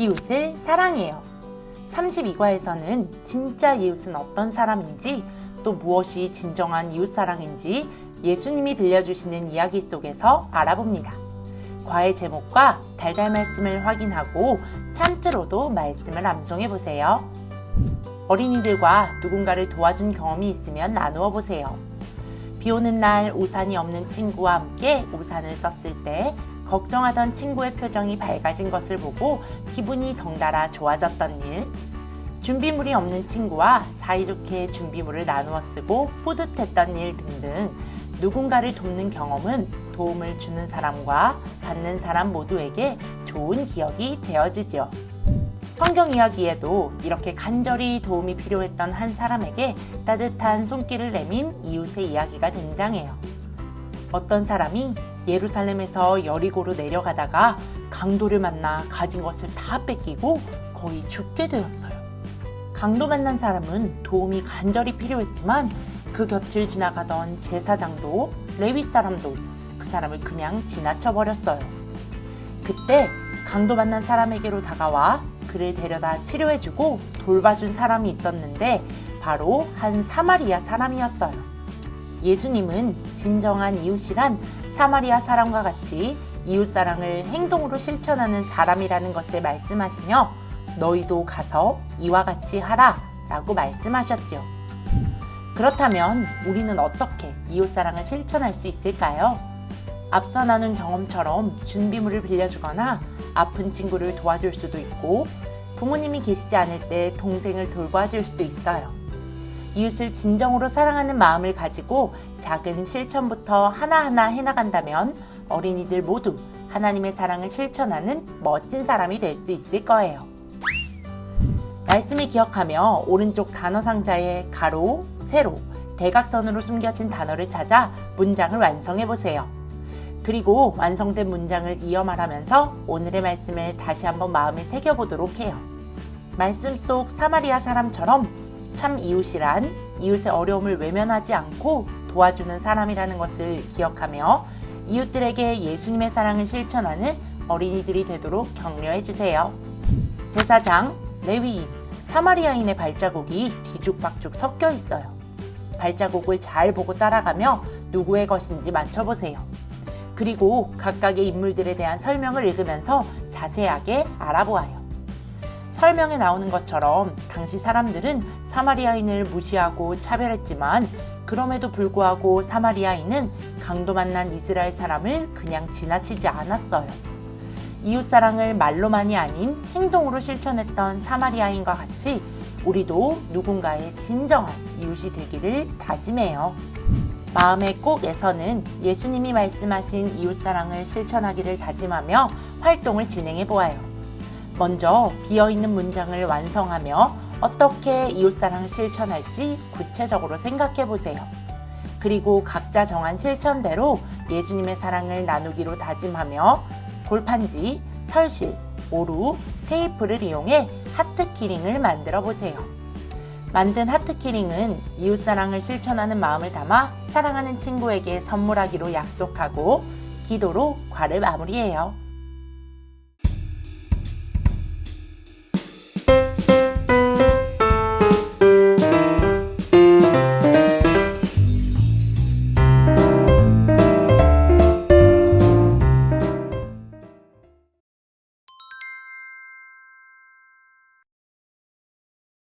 이웃을 사랑해요. 32과에서는 진짜 이웃은 어떤 사람인지 또 무엇이 진정한 이웃 사랑인지 예수님이 들려주시는 이야기 속에서 알아봅니다. 과의 제목과 달달 말씀을 확인하고 찬트로도 말씀을 암송해 보세요. 어린이들과 누군가를 도와준 경험이 있으면 나누어 보세요. 비 오는 날 우산이 없는 친구와 함께 우산을 썼을 때 걱정하던 친구의 표정이 밝아진 것을 보고 기분이 덩달아 좋아졌던 일, 준비물이 없는 친구와 사이좋게 준비물을 나누어 쓰고 뿌듯했던 일 등등 누군가를 돕는 경험은 도움을 주는 사람과 받는 사람 모두에게 좋은 기억이 되어주죠. 성경 이야기에도 이렇게 간절히 도움이 필요했던 한 사람에게 따뜻한 손길을 내민 이웃의 이야기가 등장해요. 어떤 사람이 예루살렘에서 여리고로 내려가다가 강도를 만나 가진 것을 다 뺏기고 거의 죽게 되었어요. 강도 만난 사람은 도움이 간절히 필요했지만 그 곁을 지나가던 제사장도 레위 사람도 그 사람을 그냥 지나쳐 버렸어요. 그때 강도 만난 사람에게로 다가와 그를 데려다 치료해주고 돌봐준 사람이 있었는데 바로 한 사마리아 사람이었어요. 예수님은 진정한 이웃이란 사마리아 사람과 같이 이웃 사랑을 행동으로 실천하는 사람이라는 것을 말씀하시며 너희도 가서 이와 같이 하라 라고 말씀하셨죠. 그렇다면 우리는 어떻게 이웃 사랑을 실천할 수 있을까요? 앞서 나눈 경험처럼 준비물을 빌려주거나 아픈 친구를 도와줄 수도 있고 부모님이 계시지 않을 때 동생을 돌봐줄 수도 있어요. 이웃을 진정으로 사랑하는 마음을 가지고 작은 실천부터 하나하나 해나간다면 어린이들 모두 하나님의 사랑을 실천하는 멋진 사람이 될 수 있을 거예요. 말씀을 기억하며 오른쪽 단어 상자에 가로, 세로, 대각선으로 숨겨진 단어를 찾아 문장을 완성해 보세요. 그리고 완성된 문장을 이어 말하면서 오늘의 말씀을 다시 한번 마음에 새겨보도록 해요. 말씀 속 사마리아 사람처럼 참 이웃이란 이웃의 어려움을 외면하지 않고 도와주는 사람이라는 것을 기억하며 이웃들에게 예수님의 사랑을 실천하는 어린이들이 되도록 격려해 주세요. 제사장, 레위인, 사마리아인의 발자국이 뒤죽박죽 섞여 있어요. 발자국을 잘 보고 따라가며 누구의 것인지 맞춰보세요. 그리고 각각의 인물들에 대한 설명을 읽으면서 자세하게 알아보아요. 설명에 나오는 것처럼 당시 사람들은 사마리아인을 무시하고 차별했지만 그럼에도 불구하고 사마리아인은 강도 만난 이스라엘 사람을 그냥 지나치지 않았어요. 이웃 사랑을 말로만이 아닌 행동으로 실천했던 사마리아인과 같이 우리도 누군가의 진정한 이웃이 되기를 다짐해요. 마음의 꼭에서는 예수님이 말씀하신 이웃 사랑을 실천하기를 다짐하며 활동을 진행해 보아요. 먼저 비어 있는 문장을 완성하며 어떻게 이웃사랑을 실천할지 구체적으로 생각해 보세요. 그리고 각자 정한 실천대로 예수님의 사랑을 나누기로 다짐하며 골판지, 털실, 오루, 테이프를 이용해 하트 키링을 만들어 보세요. 만든 하트 키링은 이웃사랑을 실천하는 마음을 담아 사랑하는 친구에게 선물하기로 약속하고 기도로 과를 마무리해요.